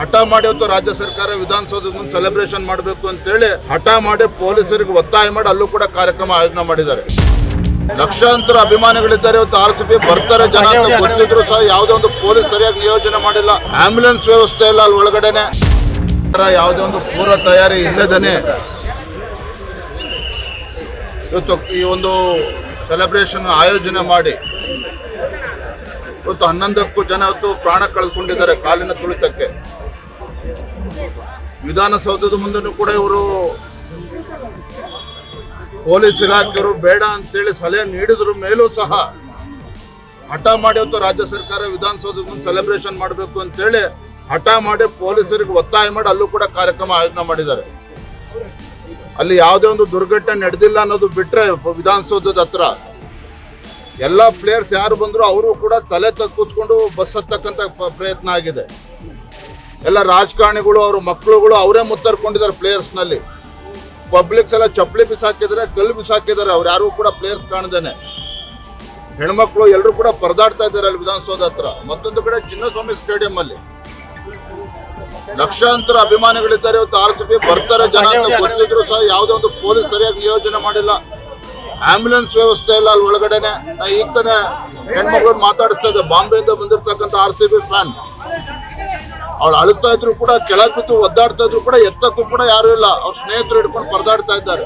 ಹಠ ಮಾಡಿ ಇವತ್ತು ರಾಜ್ಯ ಸರ್ಕಾರ ವಿಧಾನಸೌಧದ ಸೆಲೆಬ್ರೇಷನ್ ಮಾಡಬೇಕು ಅಂತೇಳಿ ಹಠ ಮಾಡಿ ಪೊಲೀಸರಿಗೆ ಒತ್ತಾಯ ಮಾಡಿ ಅಲ್ಲೂ ಕೂಡ ಕಾರ್ಯಕ್ರಮ ಆಯೋಜನೆ ಮಾಡಿದ್ದಾರೆ. ಲಕ್ಷಾಂತರ ಅಭಿಮಾನಿಗಳಿದ್ದಾರೆ ಇವತ್ತು ಆರ್ ಸಿ ಬಿ ಬರ್ತಾರೆ ಜನ ಅಂತ ಗೊತ್ತಿದ್ರು ಸಹ ಯಾವುದೇ ಒಂದು ಪೊಲೀಸ್ ಸರಿಯಾಗಿ ನಿಯೋಜನೆ ಮಾಡಿಲ್ಲ. ಆಂಬ್ಯುಲೆನ್ಸ್ ವ್ಯವಸ್ಥೆ ಇಲ್ಲ ಅಲ್ಲಿ ಒಳಗಡೆನೆ. ಯಾವುದೇ ಒಂದು ಪೂರ್ವ ತಯಾರಿ ಇಲ್ಲದೇನೆ. ಇವತ್ತು ಈ ಒಂದು ಸೆಲೆಬ್ರೇಷನ್ ಆಯೋಜನೆ ಮಾಡಿ ಇವತ್ತು ಹನ್ನೊಂದಕ್ಕೂ ಜನ ಇವತ್ತು ಪ್ರಾಣ ಕಳ್ಕೊಂಡಿದ್ದಾರೆ ಕಾಲಿನ ತುಳಿತಕ್ಕೆ. ವಿಧಾನಸೌಧದ ಮುಂದೆನೂ ಕೂಡ ಇವರು ಪೊಲೀಸ್ ಇಲಾಖೆಯವರು ಬೇಡ ಅಂತೇಳಿ ಸಲಹೆ ನೀಡಿದ್ರ ಮೇಲೂ ಸಹ ಹಠ ಮಾಡಿ ಅಂತ ರಾಜ್ಯ ಸರ್ಕಾರ ವಿಧಾನಸೌಧದ ಸೆಲೆಬ್ರೇಷನ್ ಮಾಡಬೇಕು ಅಂತೇಳಿ ಹಠ ಮಾಡಿ ಪೊಲೀಸರಿಗೆ ಒತ್ತಾಯ ಮಾಡಿ ಅಲ್ಲೂ ಕೂಡ ಕಾರ್ಯಕ್ರಮ ಆಯೋಜನೆ ಮಾಡಿದ್ದಾರೆ. ಅಲ್ಲಿ ಯಾವುದೇ ಒಂದು ದುರ್ಘಟನೆ ನಡೆದಿಲ್ಲ ಅನ್ನೋದು ಬಿಟ್ಟರೆ ವಿಧಾನಸೌಧದ ಹತ್ರ ಎಲ್ಲ ಪ್ಲೇಯರ್ಸ್ ಯಾರು ಬಂದರೂ ಅವರು ಕೂಡ ತಲೆ ತಗ್ಗಿಸ್ಕೊಂಡು ಬಸ್ ಹತ್ತಕ್ಕಂಥ ಪ್ರಯತ್ನ ಆಗಿದೆ. ಎಲ್ಲ ರಾಜಕಾರಣಿಗಳು, ಅವ್ರ ಮಕ್ಕಳುಗಳು ಅವರೇ ಮುತ್ತರ್ಕೊಂಡಿದ್ದಾರೆ ಪ್ಲೇಯರ್ಸ್ನಲ್ಲಿ ಪಬ್ಲಿಕ್ಸ್ ಎಲ್ಲ ಚಪ್ಪಲಿ ಬಿಸಾಕಿದ್ದಾರೆ ಕಲ್ಲು ಬಿಸಾಕಿದ್ದಾರೆ, ಅವ್ರು ಯಾರು ಕೂಡ ಪ್ಲೇಯರ್ಸ್ ಕಾಣದೇನೆ. ಹೆಣ್ಮಕ್ಳು ಎಲ್ಲರೂ ಕೂಡ ಪರದಾಡ್ತಾ ಇದ್ದಾರೆ ಅಲ್ಲಿ ವಿಧಾನಸೌಧ ಹತ್ರ. ಮತ್ತೊಂದು ಕಡೆ ಚಿನ್ನಸ್ವಾಮಿ ಸ್ಟೇಡಿಯಂ ಅಲ್ಲಿ. ಲಕ್ಷಾಂತರ ಅಭಿಮಾನಿಗಳಿದ್ದಾರೆ, ಇವತ್ತು ಆರ್ ಸಿ ಬಿ ಬರ್ತಾರೆ ಜನ ಗೊತ್ತಿದ್ರು ಸಹ, ಯಾವುದೇ ಒಂದು ಪೊಲೀಸ್ ಸರಿಯಾಗಿ ನಿಯೋಜನೆ ಮಾಡಿಲ್ಲ. ಆಂಬ್ಯುಲೆನ್ಸ್ ವ್ಯವಸ್ಥೆ ಇಲ್ಲ ಅಲ್ಲಿ ಒಳಗಡೆನೆ. ನಾ ಈಗ ತಾನೇ ಹೆಣ್ಮಕ್ಳು ಮಾತಾಡಿಸ್ತಾ ಇದ್ದೆ, ಬಾಂಬೆಯಿಂದ ಬಂದಿರ್ತಕ್ಕಂಥ ಆರ್ ಸಿ ಬಿ ಫ್ಯಾನ್ ಅವಳು ಅಳುತ್ತಾ ಇದ್ರು ಕೂಡ ಕೆಳ ಬಿದ್ದು ಒದ್ದಾಡ್ತಾ ಇದ್ರು ಕೂಡ, ಎತ್ತಕ್ಕೂ ಕೂಡ ಯಾರು ಇಲ್ಲ. ಅವ್ರ ಸ್ನೇಹಿತರು ಹಿಡ್ಕೊಂಡು ಪರದಾಡ್ತಾ ಇದ್ದಾರೆ.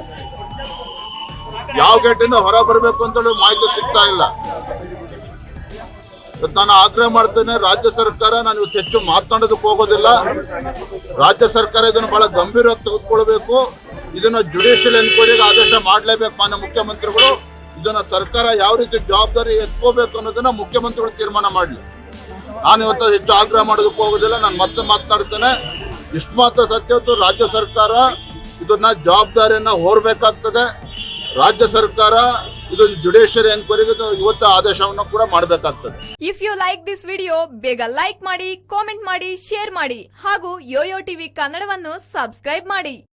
ಯಾವ ಗೇಟಿಂದ ಹೊರ ಬರಬೇಕು ಅಂತೇಳಿ ಮಾಹಿತಿ ಸಿಗ್ತಾ ಇಲ್ಲ. ನಾನು ಆಗ್ರಹ ಮಾಡ್ತೇನೆ, ರಾಜ್ಯ ಸರ್ಕಾರ ನಾನು ಇವತ್ತು ಹೆಚ್ಚು ಮಾತಾಡೋದಕ್ಕೆ ಹೋಗೋದಿಲ್ಲ. ರಾಜ್ಯ ಸರ್ಕಾರ ಇದನ್ನು ಬಹಳ ಗಂಭೀರವಾಗಿ ತೆಗೆದುಕೊಳ್ಬೇಕು. ಇದನ್ನ ಜುಡಿಷಿಯಲ್ ಎನ್ಕ್ವೈರಿಗೆ ಆದೇಶ ಮಾಡಲೇಬೇಕು ಮಾನ್ಯ ಮುಖ್ಯಮಂತ್ರಿಗಳು. ಇದನ್ನ ಸರ್ಕಾರ ಯಾವ ರೀತಿ ಜವಾಬ್ದಾರಿ ಎತ್ಕೋಬೇಕು ಅನ್ನೋದನ್ನ ಮುಖ್ಯಮಂತ್ರಿಗಳು ತೀರ್ಮಾನ ಮಾಡಲಿ. ನಾನು ಇವತ್ತು ಹೆಚ್ಚು ಆಗ್ರಹ ಮಾಡೋದಕ್ಕೆ ಹೋಗೋದಿಲ್ಲ, ನಾನು ಮತ್ತೆ ಮಾತಾಡ್ತೇನೆ. ಇಷ್ಟು ಮಾತ್ರ ಸತ್ಯ ಇವತ್ತು ರಾಜ್ಯ ಸರ್ಕಾರ ಇದನ್ನ ಜವಾಬ್ದಾರಿಯನ್ನ ಹೋರಬೇಕಾಗ್ತದೆ. ರಾಜ್ಯ ಸರ್ಕಾರ ಇದು ಜುಡಿಷಿಯರಿ ಎನ್ಕ್ವೈರಿಗೆ ಇವತ್ತು ಆದೇಶವನ್ನು ಕೂಡ ಮಾಡಬೇಕಾಗ್ತದೆ. If you like this video ಬೇಗ ಲೈಕ್ ಮಾಡಿ ಕಾಮೆಂಟ್ ಮಾಡಿ ಶೇರ್ ಮಾಡಿ ಹಾಗೂ ಯೋಯೋ ಟಿವಿ ಕನ್ನಡವನ್ನು ಸಬ್ಸ್ಕ್ರೈಬ್ ಮಾಡಿ.